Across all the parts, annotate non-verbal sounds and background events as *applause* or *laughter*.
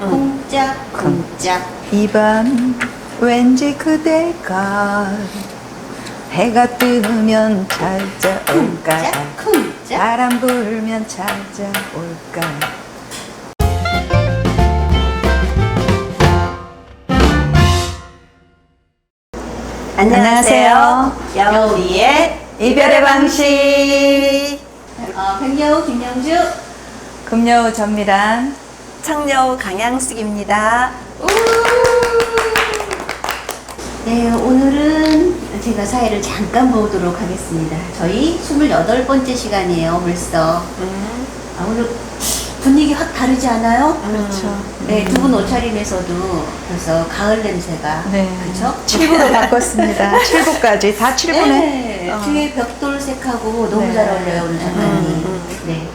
쿵짝 쿵짝. 이밤 왠지 그대가 해가 뜨면 찾아올까? 쿵짝 쿵짝. 바람 불면 찾아올까? 안녕하세요. 여우리의 이별의 방식. 어, 백여우 김영주. 금여우 전미란 청녀 강양숙입니다. 네 오늘은 제가 사회를 잠깐 보도록 하겠습니다 저희 28번째 시간이에요 벌써 아, 오늘 분위기 확 다르지 않아요? 그렇죠. 네, 두 분 옷차림에서도 벌써 가을 냄새가 네. 그렇죠? 7부로 *laughs* 바꿨습니다 7부까지 다 7부네 네, 어. 뒤에 벽돌색하고 너무 네. 잘 어울려요 오늘 작가님. 네,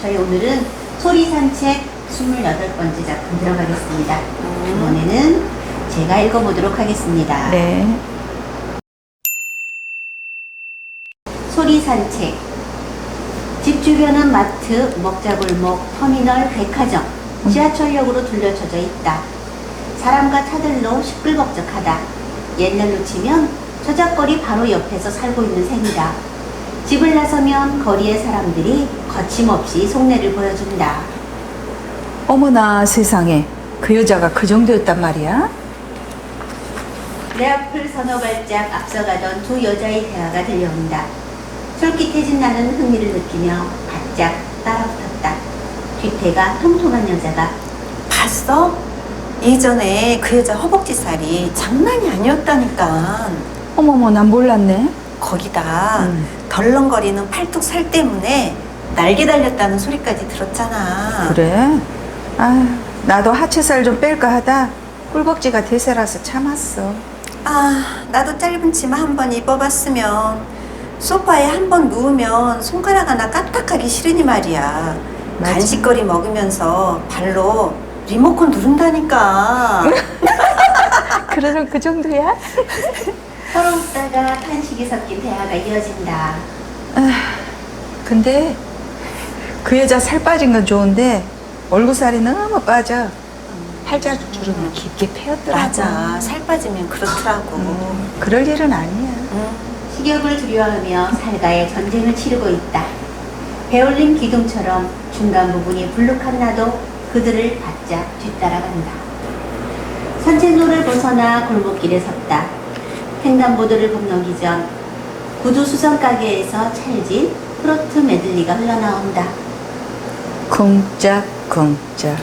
저희 오늘은 소리 산책 28번째 작품 들어가겠습니다. 이번에는 제가 읽어보도록 하겠습니다. 네. 소리 산책. 집 주변은 마트, 먹자골목, 터미널, 백화점, 지하철역으로 둘러쳐져 있다. 사람과 차들로 시끌벅적하다. 옛날로 치면 저작거리 바로 옆에서 살고 있는 셈이다. 집을 나서면 거리의 사람들이 거침없이 속내를 보여준다. 어머나 세상에 그 여자가 그 정도였단 말이야? 내 앞을 서너 발짝 앞서가던 두 여자의 대화가 들려온다. 솔깃해진 나는 흥미를 느끼며 바짝 따라붙었다. 뒤태가 통통한 여자가 봤어? 예전에 그 여자 허벅지 살이 장난이 아니었다니까. 어머머 난 몰랐네 거기다 음. 덜렁거리는 팔뚝 살 때문에 날개 달렸다는 소리까지 들었잖아. 그래? 아 나도 하체살 좀 뺄까 하다 꿀벅지가 대세라서 참았어 아, 나도 짧은 치마 한 번 입어봤으면 소파에 한 번 누우면 손가락 하나 까딱하기 싫으니 말이야. 맞아. 간식거리 먹으면서 발로 리모컨 누른다니까. *laughs* 그래도 그 정도야? 서로 웃다가 탄식이 섞인 대화가 이어진다. 근데 그 여자 살 빠진 건 좋은데 얼굴살이 너무 빠져 팔자주름이 깊게 패였더라고 맞아. 살 빠지면 그렇더라고. 음, 그럴 일은 아니야 음. 식욕을 두려워하며 살가의 전쟁을 치르고 있다. 배올린 기둥처럼 중간 부분이 불룩한 나도 그들을 바짝 뒤따라간다. 산책로를 벗어나 골목길에 섰다. 횡단보도를 건너기 전 구두 수선 가게에서 찰진 트로트 메들리가 흘러나온다. 쿵짝 쿵짝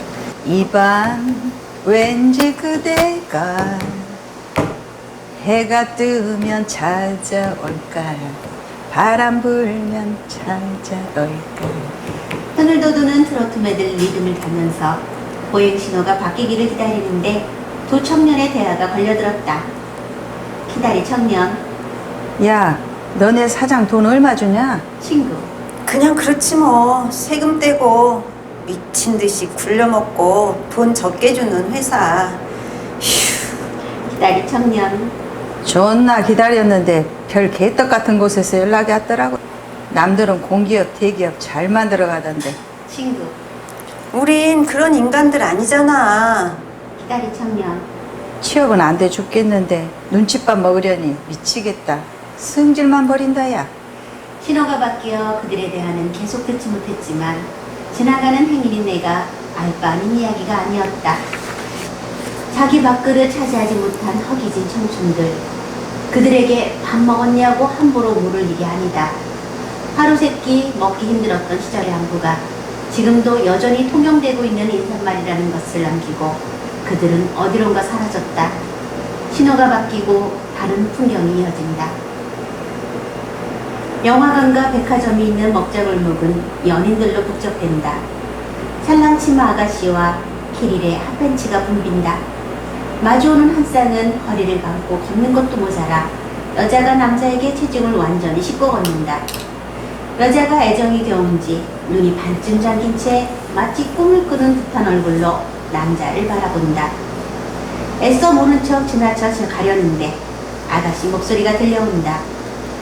이밤 왠지 그대가 해가 뜨면 찾아올까 바람 불면 찾아올까 흥을 돋우는 트로트 메들리 리듬을 타면서 보행 신호가 바뀌기를 기다리는데 두 청년의 대화가 걸려들었다. 기다리 청년, 야 너네 사장 돈 얼마 주냐? 친구. 그냥 그렇지 뭐. 세금 떼고 미친 듯이 굴려먹고 돈 적게 주는 회사. 기다리 청년, 존나 기다렸는데 별 개떡 같은 곳에서 연락이 왔더라고 남들은 공기업 대기업 잘 만들어 가던데 친구. 우린 그런 인간들 아니잖아. 기다리 청년, 취업은 안 돼 죽겠는데 눈칫밥 먹으려니 미치겠다 승질만 버린다 야 신호가 바뀌어 그들의 대화는 계속 듣지 못했지만 지나가는 행인인 내가 알 바 아닌 이야기가 아니었다. 자기 밥그릇 차지하지 못한 허기진 청춘들. 그들에게 밥 먹었냐고 함부로 물을 일이 아니다. 하루 세끼 먹기 힘들었던 시절의 항구가 지금도 여전히 통용되고 있는 인사말이라는 것을 남기고 그들은 어디론가 사라졌다. 신호가 바뀌고 다른 풍경이 이어진다. 영화관과 백화점이 있는 먹자골목은 연인들로 북적댄다. 찰랑치마 아가씨와 키릴의 핫팬츠가 붐빈다. 마주오는 한 쌍은 허리를 감고 걷는 것도 모자라 여자가 남자에게 체중을 완전히 싣고 걷는다. 여자가 애정이 겨운지 눈이 반쯤 잠긴 채 마치 꿈을 꾸는 듯한 얼굴로 남자를 바라본다. 애써 모른 척 지나쳐 가려는데 아가씨 목소리가 들려온다.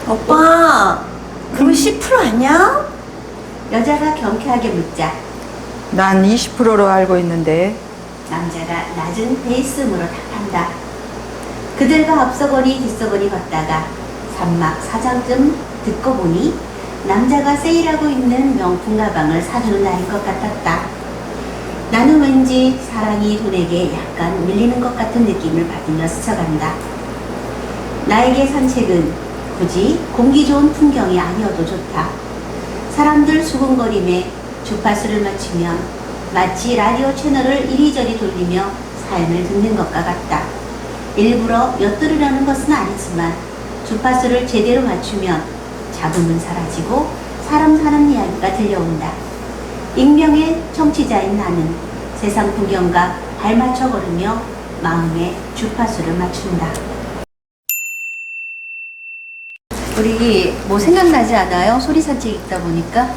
오빠, 그거 10% 아니야? 여자가 경쾌하게 묻자 난 20%로 알고 있는데 남자가 낮은 베이스음으로 답한다. 그들과 앞서거니 뒤서거니 걷다가 산막 사장쯤 듣고 보니 남자가 세일하고 있는 명품 가방을 사주는 날인 것 같았다. 나는 왠지 사랑이 돈에게 약간 밀리는 것 같은 느낌을 받으며 스쳐간다. 나에게 산책은 굳이 공기 좋은 풍경이 아니어도 좋다. 사람들 수군거림에 주파수를 맞추며 마치 라디오 채널을 이리저리 돌리며 삶을 듣는 것과 같다. 일부러 엿들으려는 것은 아니지만 주파수를 제대로 맞추면 잡음은 사라지고 사람 사는 이야기가 들려온다. 익명의 청취자인 나는 세상 풍경과 발맞춰 걸으며 마음의 주파수를 맞춘다. 우리 뭐 생각나지 않아요? 소리 산책 읽다 보니까?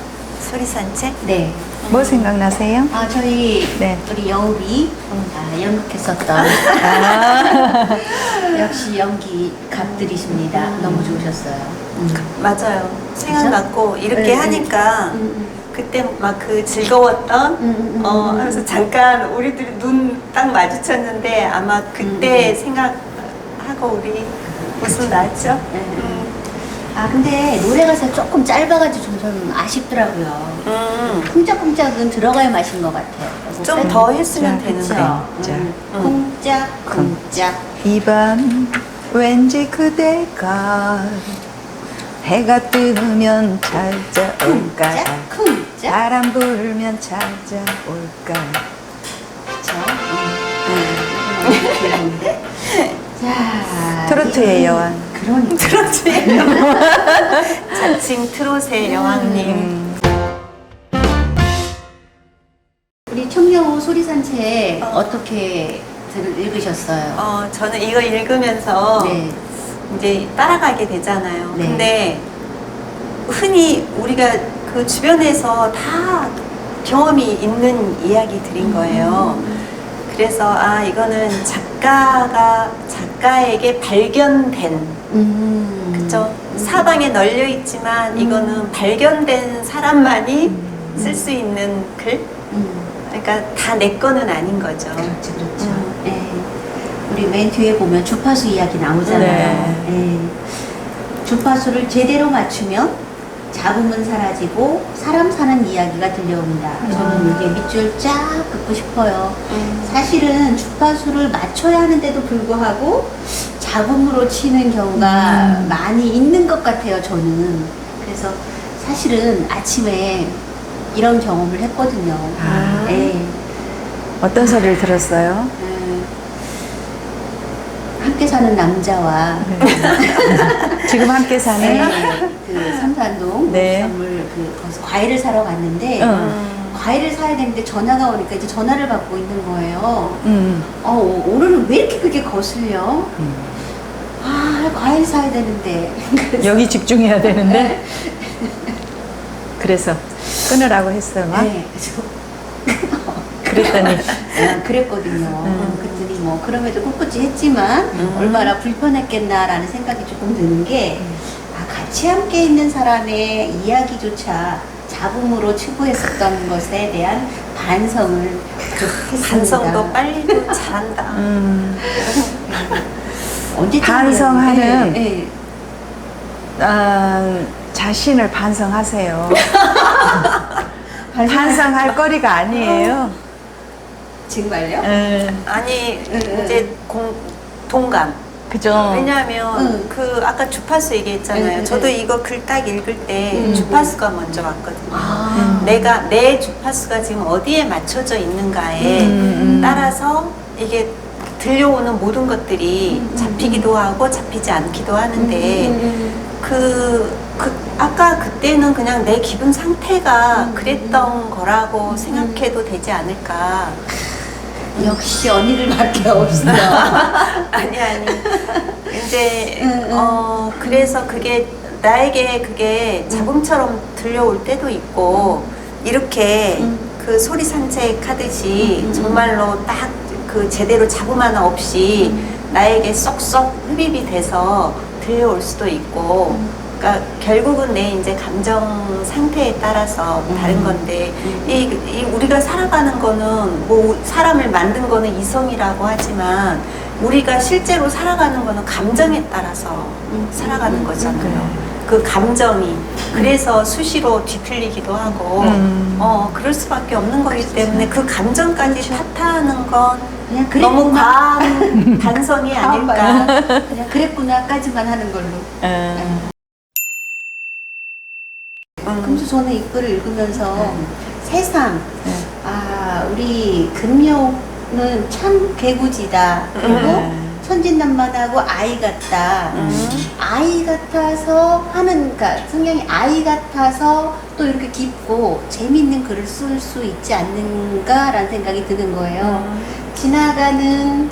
소리 산책? 네. 뭐 생각나세요? 아 저희 네. 우리 여우비 아, 연극했었던 아, *laughs* 역시 연기 갑들이십니다. 너무 좋으셨어요. 음. 맞아요. 생각났고 이렇게 네, 네. 하니까 음, 그때 막 그 즐거웠던 음, 음, 음, 어 음. 하면서 잠깐 우리들이 눈 딱 마주쳤는데 아마 그때 음. 생각하고 우리 웃음 났죠. 네. 음. 아 근데 노래 가사 조금 짧아가지고 좀 저는 아쉽더라고요. 음. 쿵짝쿵짝은 들어가야 맛인 것 같아요. 좀 더 했으면 자, 되는데. 그쵸? 음. 쿵짝쿵짝. 이밤 왠지 그대가 해가 뜨면 찾아올까 쿵짝 쿵짝. 바람 불면 찾아올까 그쵸? 음. 음. 자. 트로트의 여왕 그러니까. 트로트의 *laughs* 자칭 트롯의 여왕님. 음, 우리 청여우 소리산책 어. 어. 떻게 읽으셨어요? 어, 저는 이거 읽으면서 네. 이제 따라가게 되잖아요. 네. 근데 흔히 우리가 그 주변에서 다 경험이 있는 이야기들인 거예요. 그래서 아 이거는 작가가 작 가에게 발견된 음. 그쵸 사방에 널려 있지만 이거는 발견된 사람만이 쓸 수 있는 글 음. 그러니까 다 내 거는 아닌 거죠. 그렇죠, 그렇죠. 음. 네. 우리 맨 뒤에 보면 주파수 이야기 나오잖아요. 네. 주파수를 제대로 맞추면 잡음은 사라지고 사람 사는 이야기가 들려온다. 저는 이게 밑줄 쫙 긋고 싶어요. 음. 사실은 주파수를 맞춰야 하는데도 불구하고 잡음으로 치는 경우가 음. 많이 있는 것 같아요, 저는. 그래서 사실은 아침에 이런 경험을 했거든요. 아. 네. 어떤 소리를 들었어요? 음, 함께 사는 남자와 *laughs* 지금 함께 사는 네, 그 삼산동 네. 농수산물 그 거기서 과일을 사러 갔는데 응. 음. 과일을 사야 되는데 전화가 오니까 이제 전화를 받고 있는 거예요. 음, 어, 오- 오늘은 왜 이렇게 그게 거슬려? 음. 아, 과일 사야 되는데. 여기 집중해야 되는데 그래서 끊으라고 했어요 막 네, 그랬더니 아, 그랬거든요. 음. 뭐 그럼에도 꿋꿋이 했지만 음. 얼마나 불편했겠나라는 생각이 조금 드는 게 아, 같이 함께 있는 사람의 이야기조차 잡음으로 추구했었던 것에 대한 반성을. 반성도 빨리도 잘한다. 음, *laughs* 언제 반성하는 네, 아, 자신을 반성하세요 *laughs* 반성할 거리가 아니에요 정말요? 음, 아니 응, 응. 이제 공, 동감. 그죠 왜냐하면 응. 그 아까 주파수 얘기했잖아요. 응, 응, 저도 응. 이거 글 딱 읽을 때 응, 주파수가 먼저 왔거든요. 아. 내가 내 주파수가 지금 어디에 맞춰져 있는가에 음, 음. 따라서 이게 들려오는 모든 것들이 음, 음, 잡히기도 하고 잡히지 않기도 하는데 음, 음, 그, 그 아까 그때는 그냥 내 기분 상태가 음, 그랬던 거라고 음. 생각해도 되지 않을까. 음. 역시 언니들밖에 없어. *laughs* 아니 아니. 이제 응, 응. 어 그래서 그게 나에게 그게 잡음처럼 들려올 때도 있고 이렇게 응. 그 소리 산책하듯이 응. 정말로 딱 그 제대로 잡음 하나 없이 나에게 쏙쏙 흡입이 돼서 들려올 수도 있고 그러니까 결국은 내 이제 감정 상태에 따라서 다른 음. 건데 이, 이 우리가 살아가는 거는 뭐 사람을 만든 거는 이성이라고 하지만 우리가 실제로 살아가는 거는 감정에 따라서 음. 살아가는 거잖아요. 그래요. 그 감정이 그래서 수시로 뒤틀리기도 하고 음. 어 그럴 수밖에 없는 거기 때문에 그 감정까지 탓하는 건 그냥 너무. 과한 *laughs* 반성이 아닐까. 그냥 그랬구나까지만 하는 걸로. 음. 음. 금수 저는 이 글을 읽으면서 세상 네. 아 우리 금요는 참 개구지다 그리고 음. 천진난만하고 아이 같다 음. 아이 같아서 하는 그러니까 성경이 아이 같아서 또 이렇게 깊고 재밌는 글을 쓸 수 있지 않는가라는 생각이 드는 거예요. 음. 지나가는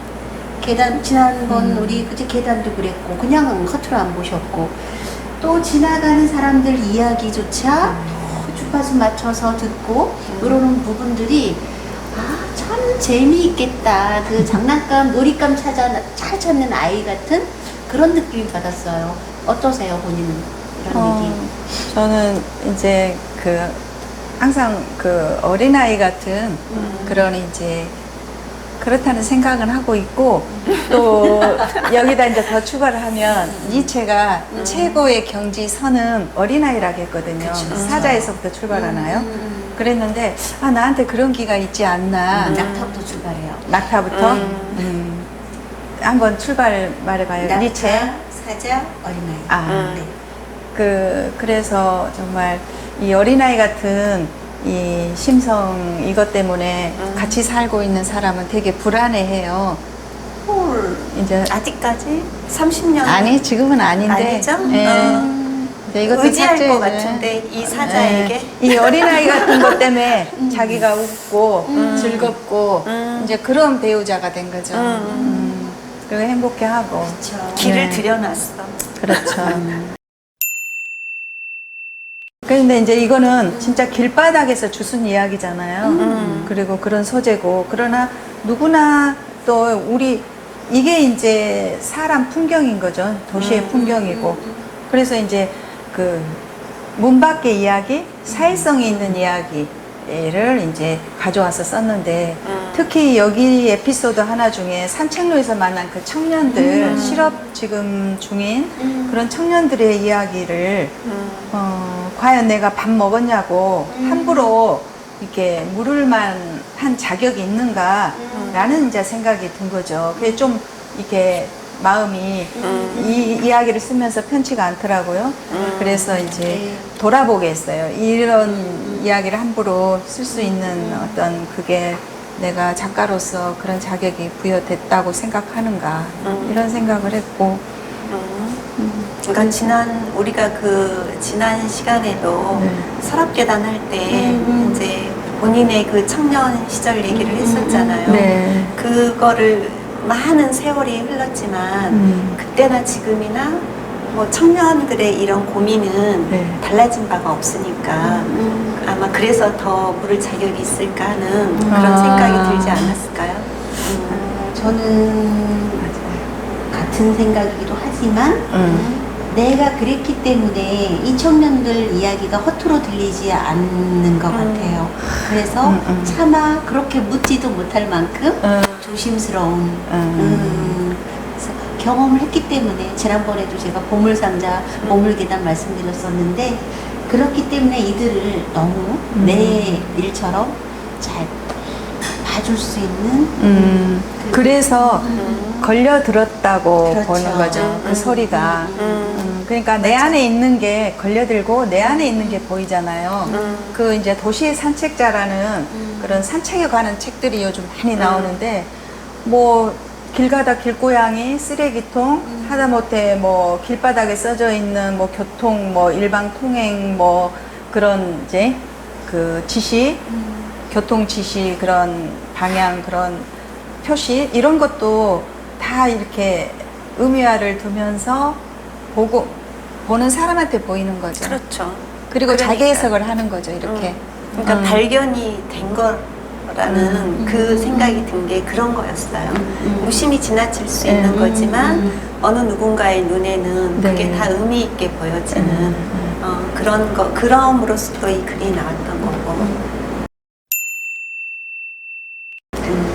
계단 지난번 음. 우리 그제 계단도 그랬고 그냥 겉으로 안 보셨고 또 지나가는 사람들 이야기조차 또 주파수 맞춰서 듣고 이러는 부분들이 아 참 재미있겠다. 그 장난감 놀잇감 찾아 잘 찾는 아이 같은 그런 느낌이 받았어요. 어떠세요 본인은? 이런 어, 얘기 저는 이제 그 항상 그 어린아이 같은 음. 그런 이제 그렇다는 생각은 하고 있고 또 *laughs* 여기다 이제 더 추가를 하면 니체가 음. 최고의 경지선은 어린아이라고 했거든요. 그쵸. 사자에서부터 출발하나요? 음. 그랬는데 아 나한테 그런 기가 있지 않나 음. 낙타부터 출발해요 낙타부터 음. 음. 한번 출발 말해봐요. 낙타, 니체 사자, 어린아이 아. 음. 네. 그 그래서 정말 이 어린아이 같은 이 심성 이것 때문에 음. 같이 살고 있는 사람은 되게 불안해해요. 헐. 이제 아직까지 30년 아니 지금은 아닌데 아니죠? 예. 어. 이제 이것도 의지할 것. 같은데 이 사자에게 예. 이 어린아이 같은 것 때문에 *laughs* 자기가 웃고 음. 즐겁고 음. 이제 그런 배우자가 된 거죠. 음. 음. 그리고 행복해하고 그렇죠. 길을 네. 들여놨어. 그렇죠. *laughs* 그런데 이제 이거는 진짜 길바닥에서 주순 이야기잖아요. 음. 그리고 그런 소재고 그러나 누구나 또 우리 이게 이제 사람 풍경인 거죠. 도시의 음. 풍경이고 그래서 이제 그 문 밖의 이야기, 사회성이 있는 이야기 를 이제 가져와서 썼는데 음. 특히 여기 에피소드 하나 중에 산책로에서 만난 그 청년들 음. 실업 지금 중인 음. 그런 청년들의 이야기를 음. 어, 과연 내가 밥 먹었냐고 음. 함부로 이렇게 물을만 한 자격이 있는가 음. 라는 이제 생각이 든 거죠. 그게 좀 이렇게 마음이 음. 이 이야기를 쓰면서 편치가 않더라고요. 음. 그래서 이제 네. 돌아보게 했어요. 이런 이야기를 함부로 쓸 수 있는 어떤 그게 내가 작가로서 그런 자격이 부여됐다고 생각하는가 음. 이런 생각을 했고 음. 그러니까 지난 우리가 그 지난 시간에도 네. 서랍 계단 할 때 음, 음. 이제 본인의 그 청년 시절 얘기를 했었잖아요. 네. 그거를 많은 세월이 흘렀지만 음. 그때나 지금이나 뭐 청년들의 이런 고민은 네. 달라진 바가 없으니까 음. 아마 그래서 더 물을 자격이 있을까 하는 그런 아. 생각이 들지 않았을까요? 음. 어, 저는 같은 생각이기도 하지만 음. 내가 그랬기 때문에 이 청년들 이야기가 허투루 들리지 않는 것 음. 같아요. 그래서 음, 음. 차마 그렇게 묻지도 못할 만큼 음. 조심스러운 음. 음, 경험을 했기 때문에 지난번에도 제가 보물상자, 보물계단 말씀드렸었는데 그렇기 때문에 이들을 너무 음. 내 일처럼 잘 봐줄 수 있는 음. 그래서 음. 걸려 들었다고 그렇죠. 보는 거죠. 음, 그 음, 소리가. 음. 음, 그러니까 내 안에 있는 게 걸려들고 내 안에 있는 게 보이잖아요. 음. 그 이제 도시의 산책자라는 음. 그런 산책에 관한 책들이 요즘 많이 나오는데 뭐 길 가다 길고양이, 쓰레기통, 음. 하다못해 뭐 길바닥에 써져 있는 뭐 교통, 뭐 일방 통행, 뭐 그런 이제 그 지시, 음. 교통 지시 그런 방향 그런 표시 이런 것도 다 이렇게 의미화를 두면서 보고 보는 사람한테 보이는 거죠. 그렇죠. 그리고 자기 그러니까. 해석을 하는 거죠. 이렇게. 그러니까 음. 발견이 된 거그 음. 생각이 든 게 그런 거였어요. 음. 무심히 지나칠 수 네. 있는 거지만 음. 어느 누군가의 눈에는 그게 네. 다 의미 있게 보여지는 음. 어, 그런 거 그럼으로써 이 글이 나왔던 거고.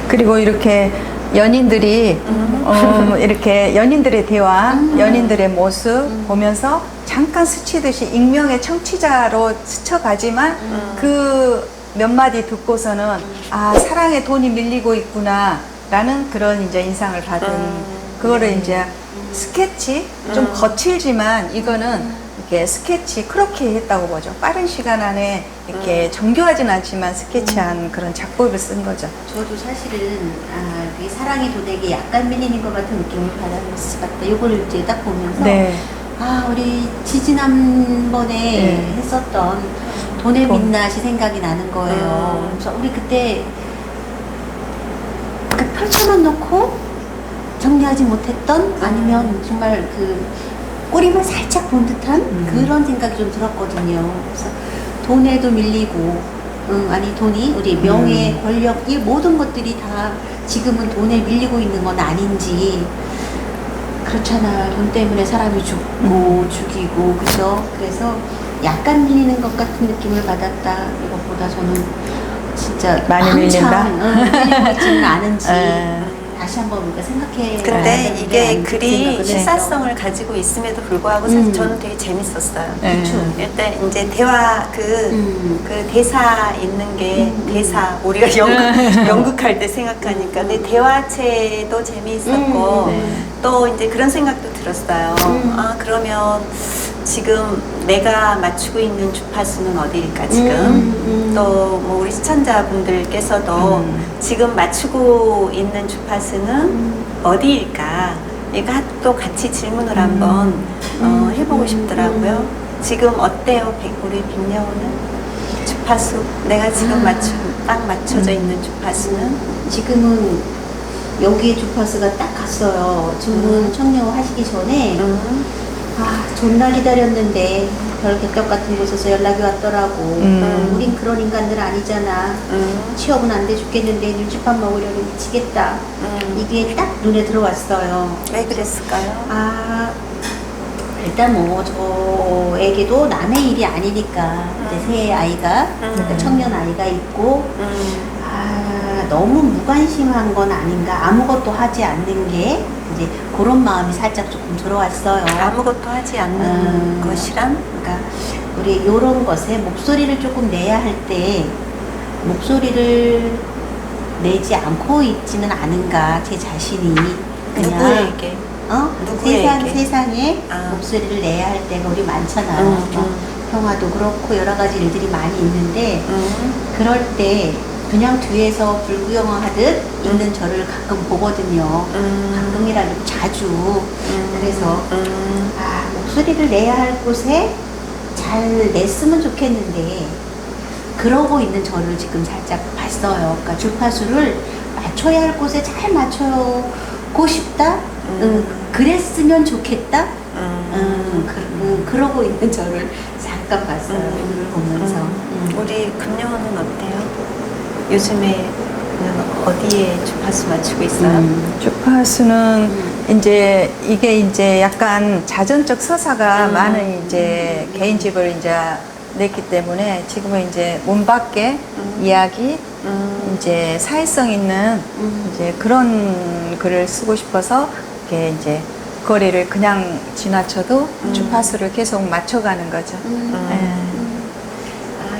그리고 이렇게 연인들이 음. 어, 이렇게 연인들의 대화, 음. 연인들의 모습 음. 보면서 잠깐 스치듯이 익명의 청취자로 스쳐가지만 음. 그 몇 마디 듣고서는 아 사랑에 돈이 밀리고 있구나 라는 그런 이제 인상을 받은 음. 그거를 네. 이제 스케치 좀 음. 거칠지만 이거는 이렇게 스케치 그렇게 했다고 보죠. 빠른 시간 안에 이렇게 정교하진 않지만 스케치한 그런 작법을 쓴 거죠. 저도 사실은 아, 이 사랑의 도대게 약간 밀리는 것 같은 느낌을 받았을 것 같다. 이걸 이제 딱 보면서 네. 아 우리 지지난번에 네. 했었던 돈의 돈. 민낯이 생각이 나는 거예요. 음. 그래서 우리 그때 그 펼쳐만 놓고 정리하지 못했던 아니면 정말 그 꼬리만 살짝 본 듯한 음. 그런 생각이 좀 들었거든요. 그래서 돈에도 밀리고, 응, 아니 돈이 우리 명예, 음. 권력 이 모든 것들이 다 지금은 돈에 밀리고 있는 건 아닌지 그렇잖아. 돈 때문에 사람이 죽고 음. 죽이고 그죠? 그래서 약간 밀리는 것 같은 느낌을 받았다. 이것보다 저는 진짜 많이 밀린다? 응, 밀리고 있지는 않은지 에. 다시 한번 우리가 생각해. 근데 이게 글이. 실사성을 가지고 있음에도 불구하고 사실 음. 저는 되게 재밌었어요. 네. 그쵸. 일단 이제 대화 그, 음. 그 대사 있는 게 음. 대사 우리가 *laughs* 연극 연극할 때 생각하니까 근데 대화체도 재미있었고 음, 네. 또 이제 그런 생각도 들었어요. 음. 아 그러면 지금 내가 맞추고 있는 주파수는 어디일까 지금 음, 음. 또 뭐 우리 시청자분들께서도 음. 지금 맞추고 있는 주파수는 음. 어디일까? 이거 하- 또 같이 질문을 한번 어, 음. 해보고 음. 싶더라고요. 지금 어때요, 백- 우리 빈여우는 주파수? 내가 지금 아. 맞추 딱 맞춰져 음. 있는 주파수는? 지금은 여기에 주파수가 딱 갔어요. 주문 음. 청료 하시기 전에 음. 아 존나 기다렸는데 별 객격 같은 곳에서 연락이 왔더라고. 음. 우린 그런 인간들 아니잖아. 음. 취업은 안 돼 죽겠는데 눈치밥 먹으려니 미치겠다. 음. 이게 딱 눈에 들어왔어요. 왜 그랬을까요? 아 일단 뭐 저에게도 남의 일이 아니니까 이제 새 아이가 그러니까 음. 청년 아이가 있고 음. 아 너무 무관심한 건 아닌가 아무것도 하지 않는 게 이제 그런 마음이 살짝 조금 들어왔어요. 아무것도 하지 않는 음. 것이란? 그러니까 우리 이런 것에 목소리를 조금 내야 할 때 목소리를 내지 않고 있지는 않은가 제 자신이 그냥 누구에게? 어? 누구에게? 세상 세상에 아. 목소리를 내야 할 때가 우리 많잖아요. 음, 뭐 음. 평화도 그렇고 여러 가지 일들이 많이 있는데 음. 그럴 때 그냥 뒤에서 불구경을 하듯 있는 저를 가끔 보거든요. 음. 가끔이라도 자주. 음. 그래서 음. 아, 목소리를 내야 할 곳에 잘 냈으면 좋겠는데 그러고 있는 저를 지금 살짝 봤어요. 그러니까 주파수를 맞춰야 할 곳에 잘 맞춰고 싶다. 음. 응, 그랬으면 좋겠다. 음. 응, 그, 응, 그러고 있는 저를 잠깐 봤어요. 음. 오늘 보면서. 음. 응. 우리 금요는 어때요? 요즘에는 어디에 주파수 맞추고 있어요? 음, 주파수는 이제 이게 이제 약간 자전적 서사가 음. 많은 이제 개인 집을 이제 냈기 때문에 지금은 이제 문 밖에 음. 이야기 음. 이제 사회성 있는 음. 이제 그런 글을 쓰고 싶어서 이렇게 이제 거리를 그냥 지나쳐도 음. 주파수를 계속 맞춰가는 거죠. 음. 예.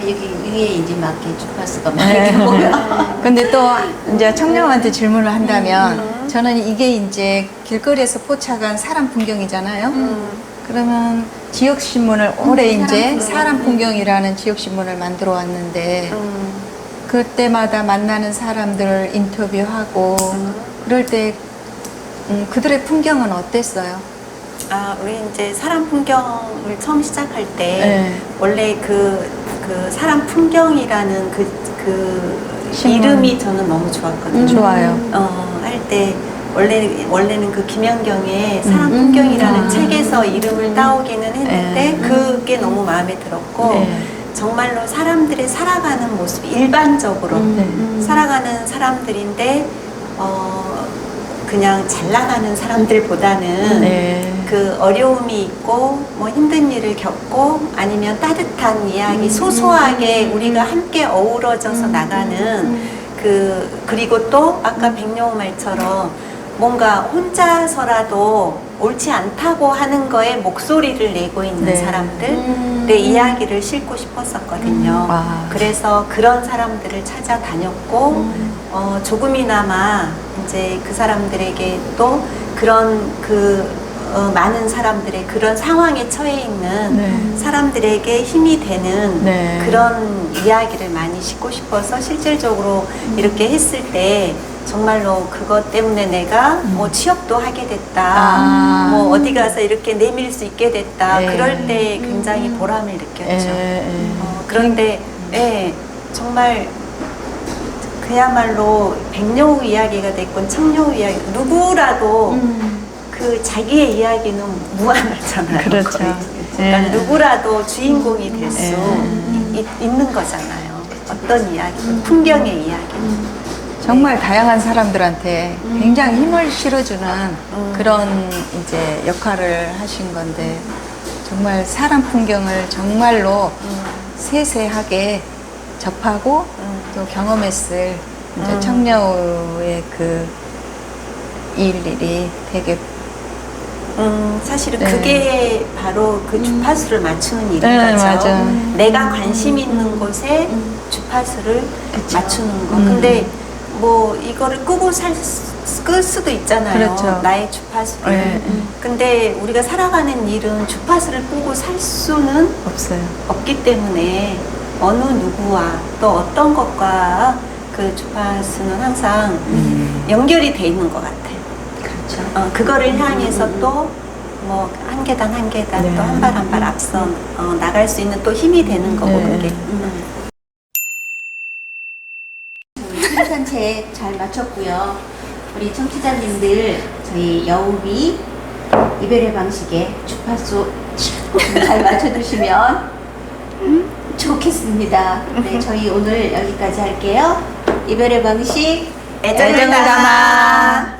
아, 여기 위에 이제 막 이렇게 주파수가 막 네. 보여. *laughs* 근데 또 이제 청룡한테 질문을 한다면 음. 저는 이게 이제 길거리에서 포착한 사람 풍경이잖아요. 음. 그러면 지역 신문을 올해 음, 이제 사람 사람 풍경. 풍경이라는 지역 신문을 만들어 왔는데 음. 그때마다 만나는 사람들을 인터뷰하고 음. 그럴 때 음, 그들의 풍경은 어땠어요? 아, 우리 이제 사람 풍경을 처음 시작할 때 네. 원래 그, 그 사람 풍경이라는 그, 그 신문. 이름이 저는 너무 좋았거든요. 음. 좋아요. 어, 할 때 원래 원래는 그 김연경의 사람 음. 풍경이라는 아. 책에서 이름을 따오기는 했는데 네. 그게 너무 마음에 들었고 네. 정말로 사람들이 살아가는 모습 일반적으로 음. 살아가는 사람들인데 어 그냥 잘 나가는 사람들보다는 네. 그 어려움이 있고 뭐 힘든 일을 겪고 아니면 따뜻한 이야기 음. 소소하게 우리가 함께 어우러져서 음. 나가는 음. 그 그리고 또 아까 백령호 말처럼 뭔가 혼자서라도 옳지 않다고 하는 거에 목소리를 내고 있는 네. 사람들의 음. 이야기를 싣고 싶었었거든요. 와. 그래서 그런 사람들을 찾아다녔고 음. 어, 조금이나마 이제 그 사람들에게 또 그런 그 어, 많은 사람들의 그런 상황에 처해 있는 네. 사람들에게 힘이 되는 네. 그런 이야기를 많이 싣고 싶어서 실질적으로 이렇게 했을 때 정말로 그것 때문에 내가 뭐 취업도 하게 됐다. 아. 뭐 어디 가서 이렇게 내밀 수 있게 됐다. 네. 그럴 때 굉장히 음. 보람을 느꼈죠. 예, 예. 어, 그런데 예, 정말 그야말로 백녀우 이야기가 됐건 청녀우 이야기 누구라도 음. 그 자기의 이야기는 무한하잖아요. 그렇죠. 거의. 그러니까 예. 누구라도 주인공이 될 수 예. 있는 거잖아요. 어떤 이야기, 풍경의 이야기. 정말 다양한 사람들한테 음. 굉장히 힘을 실어주는 음. 그런 이제 역할을 하신 건데 정말 사람 풍경을 정말로 음, 세세하게 접하고 음. 또 경험했을 이제 음. 청려우의 그 일일이 되게 음, 사실은 네. 그게 바로 그 주파수를 맞추는 일인 네, 거죠. 맞아. 음. 내가 관심 있는 곳에 음. 주파수를 그쵸. 맞추는 거. 음. 근데 뭐 이거를 끄고 살 수- 끌 수도 있잖아요. 그렇죠. 나의 주파수를. 네. 근데 우리가 살아가는 일은 주파수를 끄고 살 수는 없어요. 없기 때문에 어느 누구와 또 어떤 것과 그 주파수는 항상 음. 연결이 돼 있는 것 같아요. 그렇죠. 어, 그거를 향해서 또 뭐 한 계단 한 계단 네. 또 한 발 한 발 앞서 어, 나갈 수 있는 또 힘이 되는 거고 네. 그게. 산 책잘 마쳤고요. 우리 청취자님들 저희 여우비 이별의 방식에 주파수 *laughs* 잘 맞춰주시면 좋겠습니다. 네, 저희 오늘 여기까지 할게요. 이별의 방식 애정을. 담아.